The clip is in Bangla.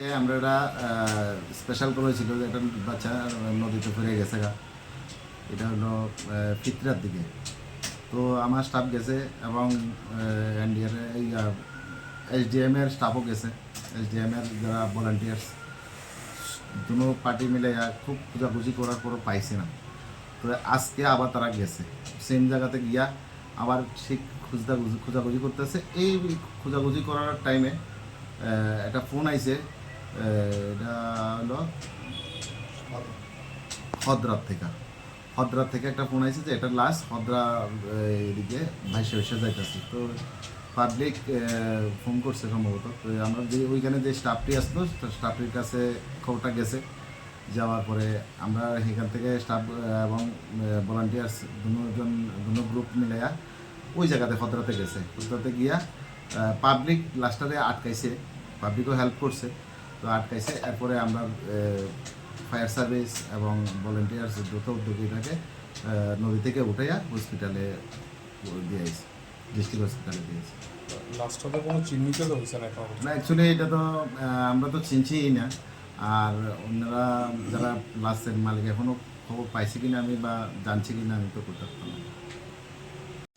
আমরা এটা স্পেশাল করেছিল যে একটা বাচ্চা নদীতে ফিরে গেছে গা। এটা হলো ফিতরার দিকে। তো আমার স্টাফ গেছে এবং এনডিআর এই এসডিএম এর স্টাফও গেছে। এসডিএম এর যারা ভলান্টিয়ার্স দুনো পার্টি মিলে খুব খোঁজাখুঁজি করার পরও পাইছে না। তো আজকে আবার তারা গেছে। সেম জায়গাতে গিয়া আবার ঠিক খুঁজদা, খোঁজাখুঁজি করতেছে। এই খোঁজাখুঁজি করার টাইমে একটা ফোন আইছে এটা হলো হদ্রাত থেকে। হদ্রাত থেকে একটা ফোন আইছে যে এটা লাস্ট হদ্রা এদিকে ভাইসে ভাইসে যাইতেছে। তো পাবলিক ফোন করছে সম্ভবত। তো আমরা যে ওইখানে যে স্টাফটি আসলো স্টাফটির কাছে খবরটা গেছে। যাওয়ার পরে আমরা এখান থেকে স্টাফ এবং ভলান্টিয়ার্স দুজন, দুনো গ্রুপ মিলাইয়া ওই জায়গাতে হদ্রাতে গেছে। হদ্রাতে গিয়া পাবলিক লাস্টারে আটকাইছে। পাবলিকও হেল্প করছে। তো আটকাইছে। এরপরে আমরা ফায়ার সার্ভিস এবং ভলেন্টিয়ার্স দ্রুত উদ্যোগীটাকে নদী থেকে উঠাইয়া হসপিটালে দিয়েছে ডিস্ট্রিক্ট হসপিটালে দিয়েছে। লাস্ট হবে কোনো চিহ্নিত তো হয়েছে না না অ্যাকচুয়ালি এটা তো আমরা তো চিনছিই না। আর অন্যরা যারা লাস্টের মালিক এখনও খবর পাইছে কিনা আমি বা জানছি কিনা আমি তো করতে পারতাম না।